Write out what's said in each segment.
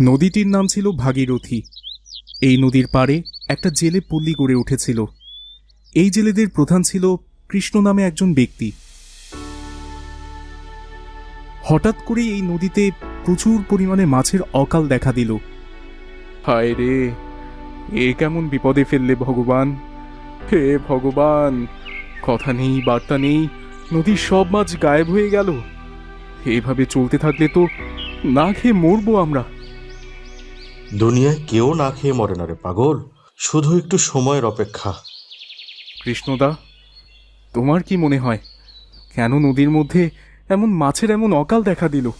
নদীটির নাম ছিল ভাগীরথী। এই নদীর পাড়ে একটা জেলে পল্লী গড়ে উঠেছিল। এই জেলেদের প্রধান ছিল কৃষ্ণ নামে একজন ব্যক্তি। হঠাৎ করে এই নদীতে প্রচুর পরিমাণে মাছের অকাল দেখা দিল। হায় রে, এ কেমন বিপদে ফেললে ভগবান? হে ভগবান, কথা নেই, বার্তা নেই, নদীর সব মাছ গায়েব হয়ে গেল। এভাবে চলতে থাকলে তো না খেয়ে মরবো আমরা। দুনিয়ায় কেউ না খেয়ে মরে না রে পাগল। শুধু একটু সময়ের অপেক্ষা। কৃষ্ণদা তোমার কি মনে হয় কেন নদীর মধ্যে এমন মাছের এমন অকাল দেখা দিল?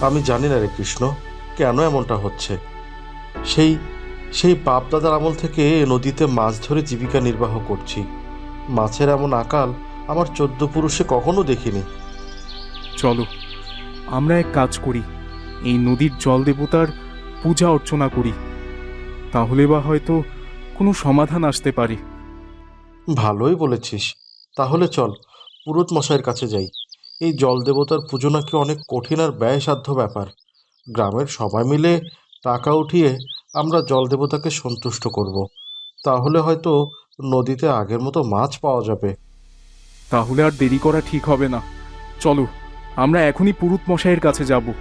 আমি জানি না রে কৃষ্ণ কেন এমনটা হচ্ছে? সেই সেই বাপ দাদার আমল থেকে নদীতে মাছ ধরে জীবিকা নির্বাহ করছি। মাছের এমন আকাল আমার চোদ্দ পুরুষে কখনো দেখিনি। চলো আমরা এক কাজ করি এই নদীর জল দেবতার পূজা অর্চনা করি। তাহলে বা হয়তো কোনো সমাধান আসতে পারে। ভালোই বলেছিস। তাহলে চল পুরোত মশাইয়ের কাছে যাই। এই জল দেবতার পুজো নাকি অনেক কঠিন আর ব্যয়সাধ্য ব্যাপার। গ্রামের সবাই মিলে টাকা উঠিয়ে আমরা জল দেবতাকে সন্তুষ্ট করব। তাহলে হয়তো নদীতে আগের মতো মাছ পাওয়া যাবে। তাহলে আর দেরি করা ঠিক হবে না। চলো আমরা এখনই পুরুত মশাইয়ের কাছে যাব।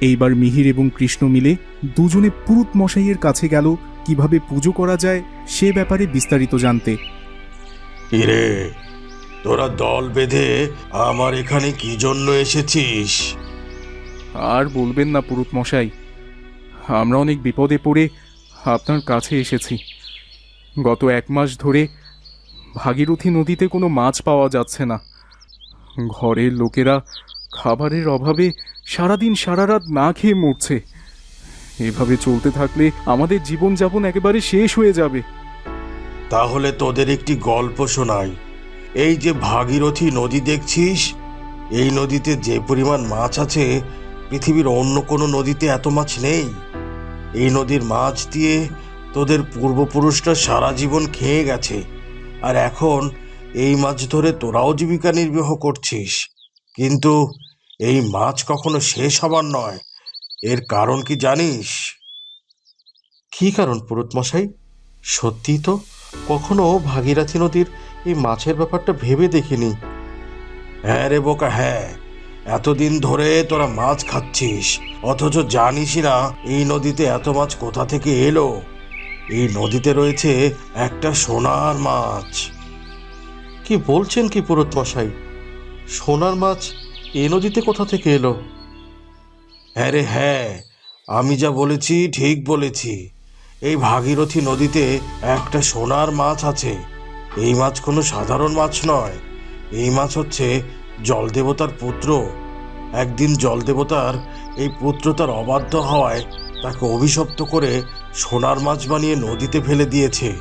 এইবার মিহির এবং কৃষ্ণ মিলে দুজনে পুরুত মশাইয়ের কাছে গেল কীভাবে পুজো করা যায় সে ব্যাপারে বিস্তারিত জানতে। কিরে তোরা দল বেঁধে আমার এখানে কি জন্য এসেছিস? আর বলবেন না পুরুত মশাই আমরা অনেক বিপদে পড়ে আপনার কাছে এসেছি। গত এক মাস ধরে ভাগীরথী নদীতে কোনো মাছ পাওয়া যাচ্ছে না। ঘরের লোকেরা খাবারের অভাবে সারাদিন সারা রাত না খেয়ে মরছে। এভাবে চলতে থাকলে আমাদের জীবনযাপন একেবারে শেষ হয়ে যাবে। তাহলে তোদের একটি গল্প শোনাই। এই যে ভাগীরথী নদী দেখছিস? এই নদীতে যে পরিমাণ মাছ আছে, পৃথিবীর অন্য কোনো নদীতে এত মাছ নেই। এই নদীর মাছ দিয়ে তোদের পূর্বপুরুষরা সারা জীবন খেয়ে গেছে। আর এখন এই মাছ ধরে তোরাও জীবিকা নির্বাহ করছিস। কিন্তু এই মাছ কখনো শেষ হবার নয়। এর কারণ কি জানিস? কি কারণ পুরুত মশাই? সত্যি তো কখনো ভাগীরথী নদীর এই মাছের ব্যাপারটা ভেবে দেখিনি। হ্যাঁ রে বোকা হ্যাঁ। এতদিন ধরে তোরা মাছ খাচ্ছিস অথচ জানিসই না এই নদীতে এত মাছ কোথা থেকে এলো। এই নদীতে রয়েছে একটা সোনার মাছ। কি বলছেন কি পুরুত মশাই? সোনার মাছ এই নদীতে কোথা থেকে এলো? হ্যাঁ রে হ্যাঁ আমি যা বলেছি ঠিক বলেছি। এই ভাগীরথী নদীতে একটা সোনার মাছ আছে। এই মাছ কোনো সাধারণ মাছ নয়। এই মাছ হচ্ছে জলদেবতার পুত্র। একদিন জলদেবতার এই পুত্র তার অবাধ্য হওয়ায় তাকে অভিশপ্ত করে সোনার মাছ বানিয়ে নদীতে ফেলে দিয়েছে।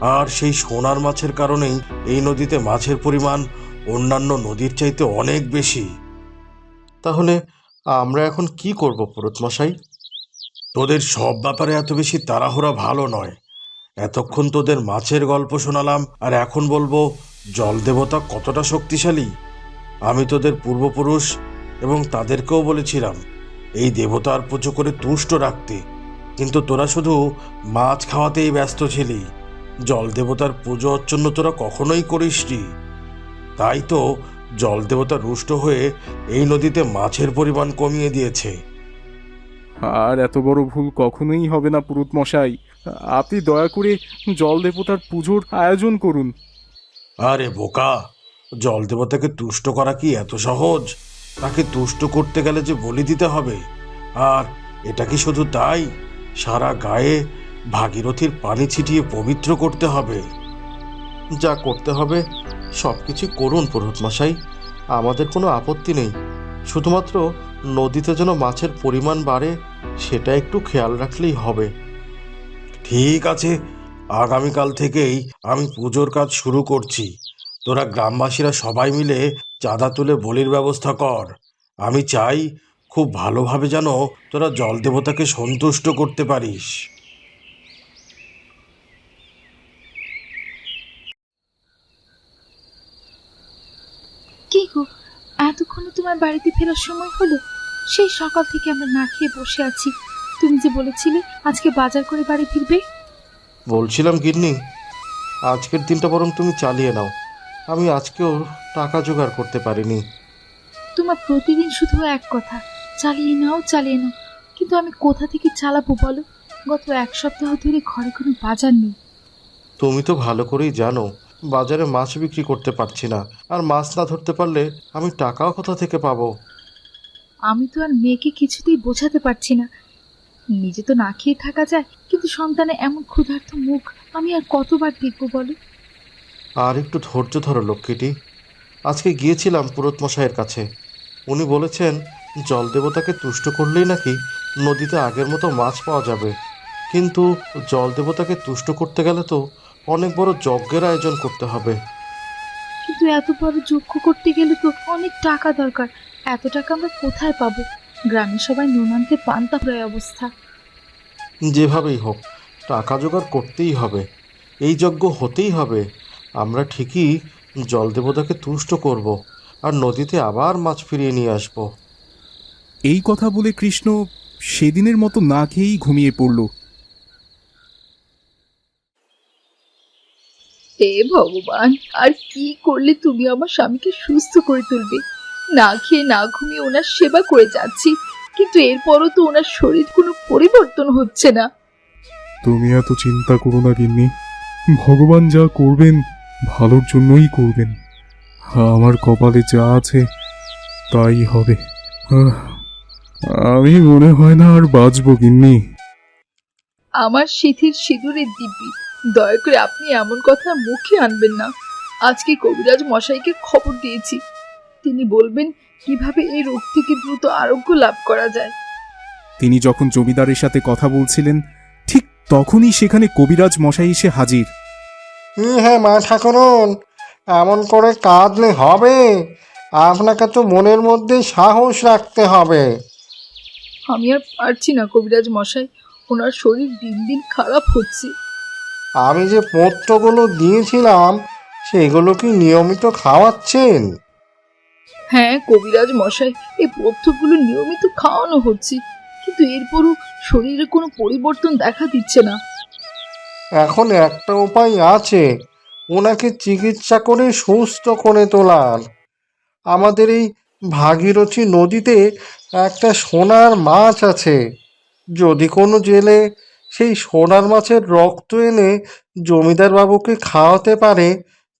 আর সেই সোনার মাছের কারণেই এই নদীতে মাছের পরিমাণ অন্যান্য নদীর চাইতে অনেক বেশি। তাহলে আমরা এখন কি করব, পুরুতমশাই? তোদের সব ব্যাপারে এত বেশি তাড়াহুড়া ভালো নয়। এতক্ষণ তোদের মাছের গল্প শোনালাম, আর এখন বলব জল দেবতা কতটা শক্তিশালী। আমি তোদের পূর্বপুরুষ, এবং তাদেরকেও বলেছিলাম, এই দেবতার পুজো করে তুষ্ট রাখতে। কিন্তু তোরা শুধু মাছ খাওয়াতেই ব্যস্ত ছিলি। জল দেবতার পুজো অর্চন্য তোরা কখনোই করিসনি। তাই তো জল দেবতা রুষ্ট হয়ে এই নদীতে মাছের পরিমাণ কমিয়ে দিয়েছে। আর এত বড় ভুল কখনোই হবে না পুরুত মশাই। আপনি দয়া করে জল দেবতার পুজোর আয়োজন করুন। আরে বোকা জল দেবতাকে তুষ্ট করা কি এত সহজ? তাকে তুষ্ট করতে গেলে যে বলি দিতে হবে। আর এটা কি শুধু তাই? সারা গায়ে ভাগীরথীর পানি ছিটিয়ে পবিত্র করতে হবে। যা করতে হবে সব কিছু করুন পুরোহিত মশাই। আমাদের কোনো আপত্তি নেই। শুধুমাত্র নদীতে যেন মাছের পরিমাণ বাড়ে, সেটা একটু খেয়াল রাখলেই হবে। ঠিক আছে, আগামীকাল থেকেই আমি পুজোর কাজ শুরু করছি। তোরা গ্রামবাসীরা সবাই মিলে চাঁদা তুলে বলির ব্যবস্থা কর। আমি চাই খুব ভালোভাবে যেন তোরা জল দেবতাকে সন্তুষ্ট করতে পারিস। কি গো এতক্ষণে তোমার বাড়িতে ফেরার সময় হলো। সেই সকাল থেকে আমরা না খেয়ে বসে আছি। তুমি যে বলেছিলে আজকে বাজার করে বাড়ি ফিরবে? বলছিলাম গিন্নি আজকের দিনটা বরং তুমি চালিয়ে নাও। আমি আজকেও টাকা জোগাড় করতে পারিনি। তোমার প্রতিদিন শুধু এক কথা চালিয়ে নাও চালিয়ে নাও। কিন্তু আমি কোথা থেকে চালাবো বলো? গত এক সপ্তাহ ধরে ঘরে কোনো বাজার নেই। তুমি তো ভালো করেই জানো বাজারে মাছ বিক্রি করতে পারছি না। আর মাছ না ধরতে পারলে আমি টাকাও কোথা থেকে পাবো? আমি তো আর মেয়েকে কিছুতেই বোঝাতে পারছি না। নিজে তো না খেয়ে থাকা যায় কিন্তু সন্তানে এমন ক্ষুধার্ত মুখ আমি আর কতবার দেখব বলো? আর একটু ধৈর্য ধরো লক্ষ্মীটি। আজকে গিয়েছিলাম পুরোত মশাইয়ের কাছে। উনি বলেছেন জল দেবতাকে তুষ্ট করলেই নাকি নদীতে আগের মতো মাছ পাওয়া যাবে। কিন্তু জল দেবতাকে তুষ্ট করতে গেলে তো অনেক বড় যজ্ঞের আয়োজন করতে হবে। কিন্তু এত বড় যজ্ঞ করতে গেলে তো অনেক টাকা দরকার। এত টাকা আমরা কোথায় পাবো? গ্রামের সবাই নুন আনতে পান্তা প্রায় অবস্থা। যেভাবেই হোক টাকা জোগাড় করতেই হবে। এই যজ্ঞ হতেই হবে। আমরা ঠিকই জল দেবতাকে তুষ্ট করব আর নদীতে আবার মাছ ফিরিয়ে নিয়ে আসব। এই কথা বলে কৃষ্ণ সেদিনের মতো না খেয়েই ঘুমিয়ে পড়ল। হে ভগবান আর কি করলে তুমি আমার স্বামীকে সুস্থ করে তুলবে? না খেয়ে না ঘুমিয়ে ওনার সেবা করে যাচ্ছি কিন্তু এরপরও তো ওনার শরীর কোনো পরিবর্তন হচ্ছে না। তুমি এত চিন্তা করো না গিন্নি। ভগবান যা করবেন ভালোর জন্যই করবেন। আমার কপালে যা আছে তাই হবে। আমি মনে হয় না আর বাঁচবো গিন্নি। আমার সিথির সিঁদুরের দিব্যি। দয়া করে আপনি এমন কথা মুখে আনবেন না। আজকে কবিরাজ মশাইকে খবর দিয়েছি। তিনি বলবেন কীভাবে এই রোগ থেকে দ্রুত আরোগ্য লাভ করা যায়। তিনি যখন জমিদারের সাথে কথা বলছিলেন ঠিক তখনই সেখানে কবিরাজ মশাই এসে হাজির। হ্যাঁ মা ঠাকুরন এমন করে কাঁদলে হবে। আপনাকে তো মনের মধ্যে সাহস রাখতে হবে। আমি আর পারছি না কবিরাজ মশাই। ওনার শরীর দিন দিন খারাপ হচ্ছে। আমি যে পত্রগুলো দিয়েছিলাম সেগুলো কি নিয়মিত খাওয়াচ্ছেন? হ্যাঁ কবিরাজ মশাই এই পথ্যগুলো নিয়মিত খাওয়ানো হচ্ছে। কিন্তু এরপরও শরীরে কোনো পরিবর্তন দেখা দিচ্ছে না। এখন একটা উপায় আছে ওনাকে চিকিৎসা করে সুস্থ করে তোলার। আমাদের এই ভাগীরথী নদীতে একটা সোনার মাছ আছে। যদি কোনো জেলে সেই সোনার মাছের রক্ত এনে জমিদার বাবুকে খাওয়াতে পারে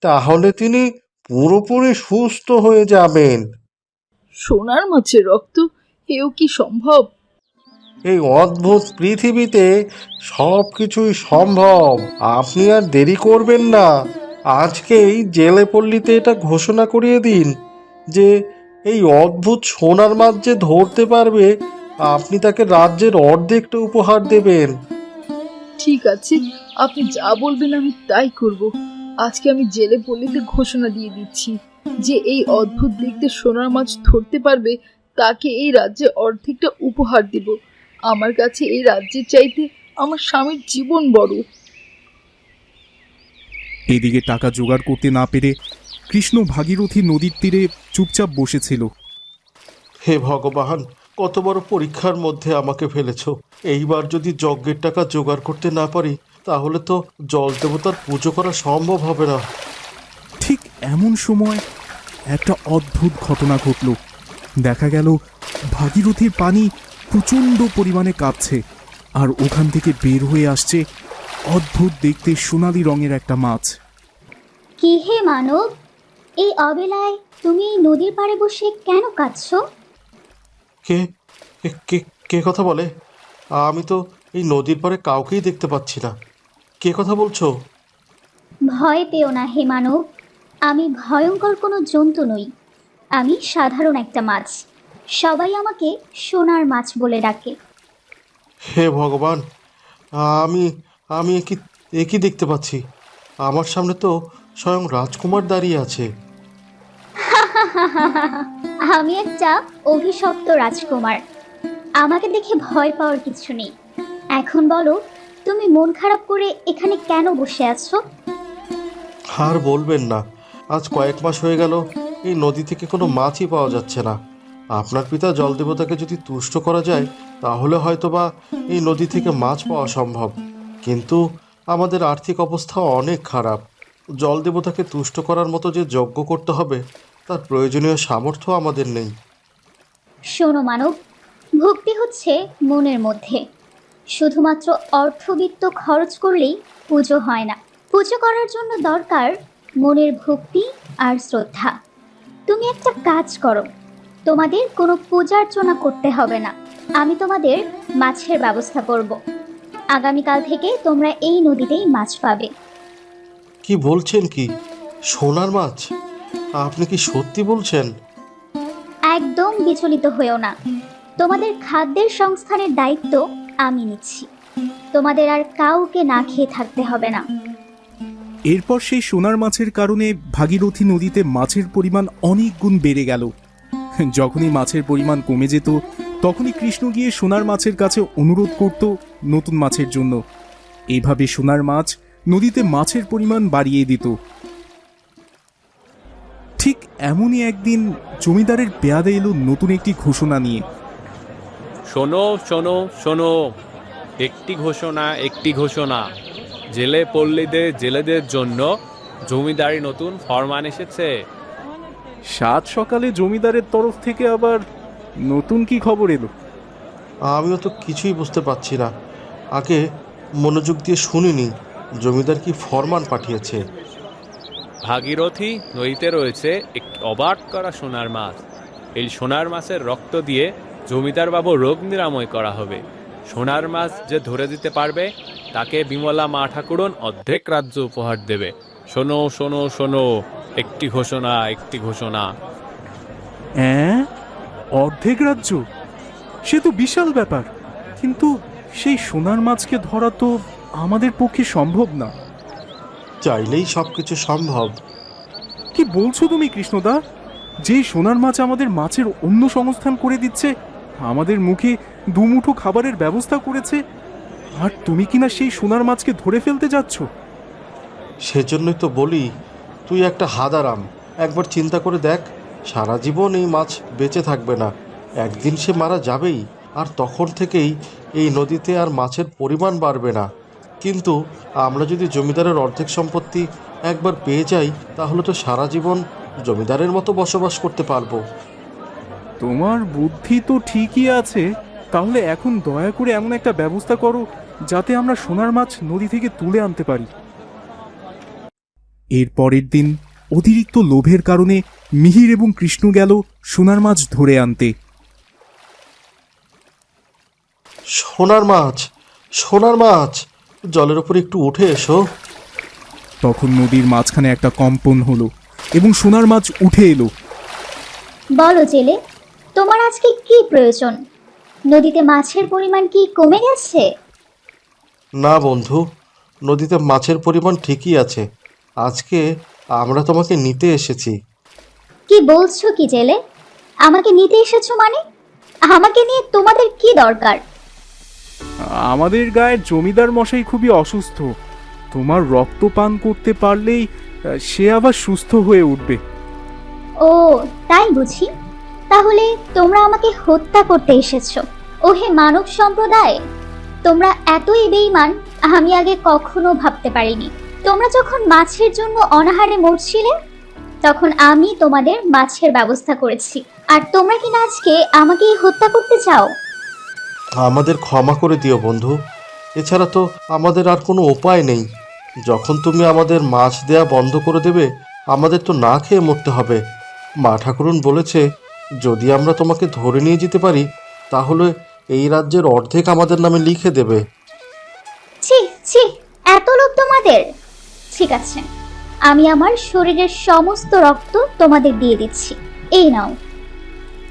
তাহলে তিনি পুরোপুরি সুস্থ হয়ে যাবেন। সোনার মাছের রক্ত এও কি সম্ভব? এই অদ্ভুত পৃথিবীতে সব কিছুই সম্ভব। আপনি আর দেরি করবেন না। আজকেই জেলে পল্লীতে এটা ঘোষণা করিয়ে দিন যে এই অদ্ভুত সোনার মাছ যে ধরতে পারবে আপনি তাকে রাজ্যের অর্ধেকটা উপহার দেবেন। ঠিক আছে আপনি যা বলবেন আমি তাই করব। আজকে আমি জেলে পল্লীতে ঘোষণা দিয়ে দিচ্ছি যে এই অদ্ভুত দেখতে সোনার মাছ ধরতে পারবে তাকে এই রাজ্যে অর্ধেকটা উপহার দেব। আমার কাছে এই রাজ্যের চাইতে আমার স্বামীর জীবন বড়। এদিকে টাকা জোগাড় করতে না পেরে কৃষ্ণ ভাগীরথী নদীর তীরে চুপচাপ বসেছিল। হে ভগবান কত বড় পরীক্ষার মধ্যে আমাকে ফেলেছো? এইবার যদি যজ্ঞের টাকা জোগাড় করতে না পারি তাহলে তো জল দেবতার পুজো করা সম্ভব হবে না। ঠিক এমন সময় একটা অদ্ভুত ঘটনা ঘটল। দেখা গেল ভাগীরথীর পানি প্রচণ্ড পরিমাণে কাঁপছে আর ওখান থেকে বের হয়ে আসছে অদ্ভুত দেখতে সোনালি রঙের একটা মাছ। কি হে মানব? এই অবেলায় তুমি নদীর পাড়ে বসে কেন কাঁদছো? কে কে- কে কথা বলে? আমি তো এই নদীর পাড়ে কাউকেই দেখতে পাচ্ছি না। কে কথা বলছো? ভয় পেও না হে মানব আমি ভয়ঙ্কর কোনো জন্তু নই। আমি সাধারণ একটা মাছ। সবাই আমাকে সোনার মাছ বলে ডাকে। হে ভগবান আমি আমি একই একই দেখতে পাচ্ছি। আমার সামনে তো স্বয়ং রাজকুমার দাঁড়িয়ে আছে। আমি একটা অভিশপ্ত রাজকুমার। আমাকে দেখে ভয় পাওয়ার কিছু নেই। এখন বলো, তুমি মন খারাপ করে এখানে কেন বসে আছো? আর বলবেন না। আজ কয়েক মাস হয়ে গেল, এই নদী থেকে কোনো মাছই পাওয়া যাচ্ছে না। আপনার পিতা জলদেবতাকে যদি তুষ্ট করা যায়, তাহলে হয়তোবা এই নদী থেকে মাছ পাওয়া সম্ভব। কিন্তু আমাদের আর্থিক অবস্থা অনেক খারাপ। জল দেবতাকে তুষ্ট করার মতো যে যজ্ঞ করতে হবে তার প্রয়োজনীয় সামর্থ্য আমাদের নেই। শোনো মানব ভক্তি হচ্ছে মনের মধ্যে। শুধুমাত্র অর্থবিত্ত খরচ করলেই পুজো হয় না। পুজো করার জন্য দরকার মনের ভক্তি আর শ্রদ্ধা। তুমি একটা কাজ করো তোমাদের কোনো পূজার্চনা করতে হবে না। আমি তোমাদের মাছের ব্যবস্থা করব। আগামীকাল থেকে তোমরা এই নদীতেই মাছ পাবে। কি বলছেন কি? সোনার মাছ? আপনি কি সত্যি বলছেন? একদম বিচলিত হয়েও না। তোমাদের খাদ্যের সংস্থানের দায়িত্ব আমি নিচ্ছি। তোমাদের আর কাউকে না খেয়ে থাকতে হবে না। এরপর সেই সোনার মাছের কারণে ভাগীরথী নদীতে মাছের পরিমাণ অনেক গুণ বেড়ে গেল। যখনই মাছের পরিমাণ কমে যেত তখনই কৃষ্ণ গিয়ে সোনার মাছের কাছে অনুরোধ করত নতুন মাছের জন্য। এইভাবে সোনার মাছ নদীতে মাছের পরিমাণ বাড়িয়ে দিত। ঠিক এমনই একদিন জমিদারের পেয়াদে এলো নতুন একটি ঘোষণা নিয়ে। শোনো শোনো শোনো। একটি ঘোষণা একটি ঘোষণা। জেলে পল্লীদের জেলেদের জন্য জমিদারি নতুন ফরমান এসেছে। সাত সকালে জমিদারের তরফ থেকে আবার নতুন কি খবর এলো? আমিও তো কিছুই বুঝতে পারছি না। আগে মনোযোগ দিয়ে শুনিনি জমিদার কি ফরমান পাঠিয়েছে। ভাগীরথী নদীতে রয়েছে একটি অবাক করা সোনার মাছ। এই সোনার মাছের রক্ত দিয়ে জমিদার বাবু রোগ নিরাময় করা হবে। সোনার মাছ যে ধরে দিতে পারবে, তাকে বিমলা মা ঠাকুরন অর্ধেক রাজ্য উপহার দেবে। শোনো শোনো শোনো, একটি ঘোষণা একটি ঘোষণা। হ্যাঁ অর্ধেক রাজ্য? সে তো বিশাল ব্যাপার। কিন্তু সেই সোনার মাছকে ধরা তো আমাদের পক্ষে সম্ভব না। চাইলেই সব কিছু সম্ভব। কি বলছো তুমি কৃষ্ণদা? যে সোনার মাছ আমাদের মাছের অন্য সংস্থান করে দিচ্ছে আমাদের মুখে দুমুঠো খাবারের ব্যবস্থা করেছে আর তুমি কিনা সেই সোনার মাছকে ধরে ফেলতে যাচ্ছ? সেজন্যই তো বলি তুই একটা হাদারাম একবার চিন্তা করে দেখ সারা জীবন এই মাছ বেঁচে থাকবে না একদিন সে মারা যাবেই আর তখন থেকেই এই নদীতে আর মাছের পরিমাণ বাড়বে না। কিন্তু আমরা যদি জমিদারের অর্ধেক সম্পত্তি একবার পেয়ে যাই তাহলে তো সারা জীবন জমিদারের মতো বসবাস করতে পারব। তোমার বুদ্ধি তো ঠিকই আছে। তাহলে এখন দয়া করে এমন একটা ব্যবস্থা করো যাতে আমরা সোনার মাছ নদী থেকে তুলে আনতে পারি। এর পরের দিন অতিরিক্ত লোভের কারণে মিহির এবং কৃষ্ণ গেল সোনার মাছ ধরে আনতে। সোনার মাছ সোনার মাছ! জলের ওপর একটু উঠে এসো। তখন নদীর মাঝখানে একটা কম্পন হলো এবং সোনার মাছ উঠে এলো। বলো জেলে তোমার আজকে কি প্রয়োজন? নদীতে মাছের পরিমাণ কি কমে গেছে? না বন্ধু নদীতে মাছের পরিমাণ ঠিকই আছে। আজকে আমরা তোমাকে নিতে এসেছি। কি বলছো কি জেলে? আমাকে নিতে এসেছ মানে? আমাকে নিয়ে তোমাদের কি দরকার? আমাদের গায়ের জমিদার মশাই খুবই অসুস্থ। তোমার রক্ত পান করতে পারলেই সে আবার সুস্থ হয়ে উঠবে। ও, তাই বুঝি। তাহলে তোমরা আমাকে হত্যা করতে এসেছ। ওহে মানব সম্প্রদায়, তোমরা এতই বেইমান আমি আগে কখনো ভাবতে পারিনি। তোমরা যখন মাছের জন্য অনাহারে মরছিলে, তখন আমি তোমাদের মাছের ব্যবস্থা করেছি। আর তোমরা কিনা আজকে আমাকেই হত্যা করতে চাও? আমাদের ক্ষমা করে দিও বন্ধু। এছাড়া তো আমাদের আর কোনো উপায় নেই। যখন তুমি আমাদের মাছ দেয়া বন্ধ করে দেবে, আমাদের তো না খেয়ে মরতে হবে। মা ঠাকুরুন বলেছে, যদি আমরা তোমাকে ধরে নিয়ে যেতে পারি, তাহলে এই রাজ্যের অর্ধেক আমাদের নামে লিখে দেবে। ছি ছি, এত লোভ তোমাদের। ঠিক আছে, আমি আমার শরীরের সমস্ত রক্ত তোমাদের দিয়ে দিচ্ছি। এই নাও।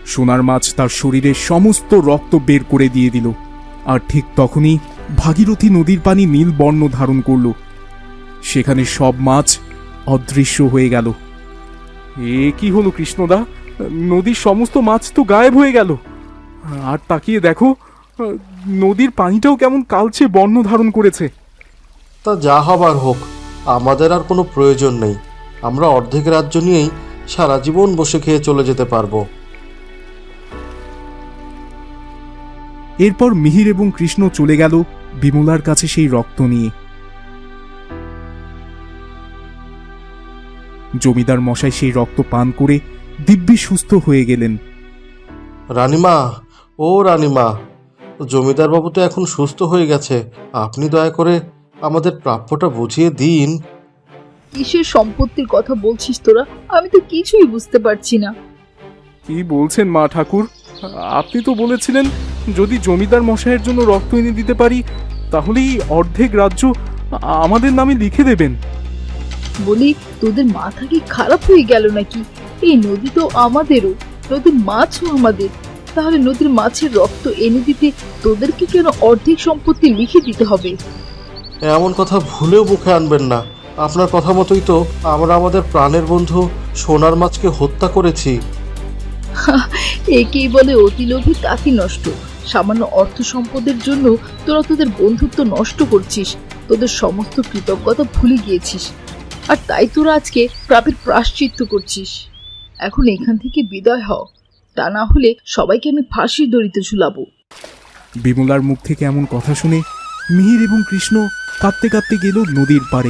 সোনার মাছ তার শরীরের সমস্ত রক্ত বের করে দিয়ে দিল। আর ঠিক তখনই ভাগীরথী নদীর পানি নীল বর্ণ ধারণ করল। সেখানে সব মাছ অদৃশ্য হয়ে গেল। এ কি হলো কৃষ্ণদা? নদীর সমস্ত মাছ তো গায়েব হয়ে গেল। আর তাকিয়ে দেখো নদীর পানিটাও কেমন কালচে বর্ণ ধারণ করেছে। তা যা হবার হোক আমাদের আর কোনো প্রয়োজন নেই। আমরা অর্ধেক রাজ্য নিয়েই সারা জীবন বসে খেয়ে চলে যেতে পারব। এরপর মিহির এবং কৃষ্ণ চলে গেল বিমলার কাছে সেই রক্ত নিয়ে। জমিদার মশাই সেই রক্ত পান করে দিব্যি সুস্থ হয়ে গেলেন। রানিমা ও রানিমা জমিদার বাবু তো এখন সুস্থ হয়ে গেছে। আপনি দয়া করে আমাদের প্রাপ্যটা বুঝিয়ে দিন। কিসের সম্পত্তির কথা বলছিস তোরা? আমি তো কিছুই বুঝতে পারছি না। কি বলছেন মা ঠাকুর? আপনি তো বলেছিলেন যদি জমিদার মশাইয়ের জন্য রক্ত এনে দিতে পারি তাহলেই অর্ধেক রাজ্য আমাদের নামে লিখে দেবেন। বলি তোদের মাথা কি খারাপ হয়ে গেল নাকি? এই নদী তো আমাদেরও নদীর মাছও আমাদের। তাহলে নদীর মাছের রক্ত এনে দিতে তোদেরকে কেন অর্ধেক সম্পত্তি লিখে দিতে হবে? এমন কথা ভুলেও মুখে আনবেন না। আপনার কথা মতোই তো আমরা আমাদের প্রাণের বন্ধু সোনার মাছকে হত্যা করেছি। একেই বলে অতি লোভী তাঁতি নষ্ট। সামান্য অর্থ সম্পদের জন্য তোরা তোদের বন্ধুত্ব নষ্ট করছিস। তোদের সমস্ত কৃতজ্ঞতা ভুলে গিয়েছিস। আর তাই তোরা আজকে প্রাপের প্রাশ্চিত্য করছিস। এখন এখান থেকে বিদায় হও। তা না হলে সবাইকে আমি ফাঁসির দড়িতে ঝুলাবো। বিমলার মুখ থেকে এমন কথা শুনে মিহির এবং কৃষ্ণ কাঁদতে কাঁদতে গেল নদীর পাড়ে।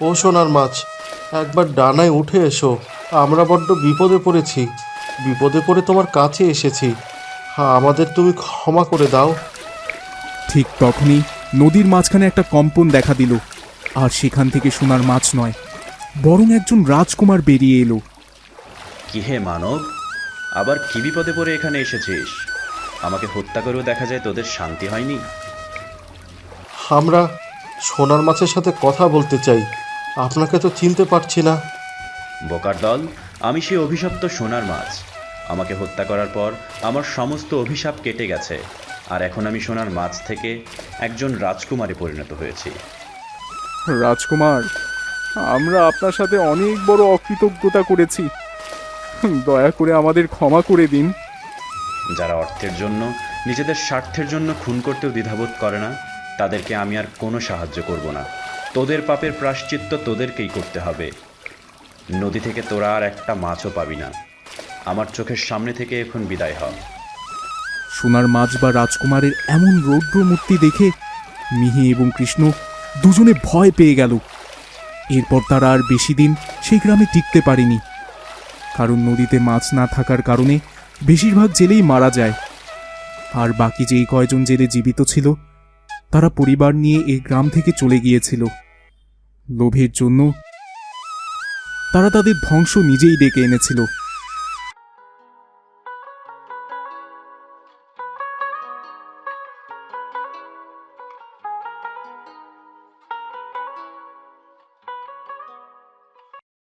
ও সোনার মাছ একবার ডানায় উঠে এসো। আমরা বড্ড বিপদে পড়েছি। বিপদে পড়ে তোমার কাছে এসেছি। আমাদের তুমি ক্ষমা করে দাও। ঠিক তখনই নদীর মাঝখানে একটা কম্পন দেখা দিল আর সেখান থেকে সোনার মাছ নয় বরং একজন রাজকুমার বেরিয়ে এলো। কি হে মানব আবার কি বিপদে পড়ে এখানে এসেছিস? আমাকে হত্যা করেও দেখা যায় তোদের শান্তি হয়নি। আমরা সোনার মাছের সাথে কথা বলতে চাই আপনাকে তো চিনতে পারছি না। বোকার দল আমি সেই অভিশপ্ত সোনার মাছ। আমাকে হত্যা করার পর আমার সমস্ত অভিশাপ কেটে গেছে। আর এখন আমি সোনার মাছ থেকে একজন রাজকুমারে পরিণত হয়েছি। রাজকুমার আমরা আপনার সাথে অনেক বড় অকৃতজ্ঞতা করেছি। দয়া করে আমাদের ক্ষমা করে দিন। যারা অর্থের জন্য নিজেদের স্বার্থের জন্য খুন করতেও দ্বিধাবোধ করে না তাদেরকে আমি আর কোনো সাহায্য করব না। তোদের পাপের প্রাশ্চিত্য তোদেরকেই করতে হবে। নদী থেকে তোরা আর একটা মাছও পাবি না। আমার চোখের সামনে থেকে এখন বিদায় হ সোনার মাছ বা রাজকুমারের এমন রৌদ্র মূর্তি দেখে মিহি এবং কৃষ্ণ দুজনে ভয় পেয়ে গেল। এরপর তারা আর বেশি দিন সেই গ্রামে টিকতে পারেনি। কারণ নদীতে মাছ না থাকার কারণে বেশিরভাগ জেলেই মারা যায়। আর বাকি যেই কয়জন জেলে জীবিত ছিল, তারা পরিবার নিয়ে এই গ্রাম থেকে চলে গিয়েছিল। লোভের জন্য তারা তাদের ধ্বংস নিজেই ডেকে এনেছিল।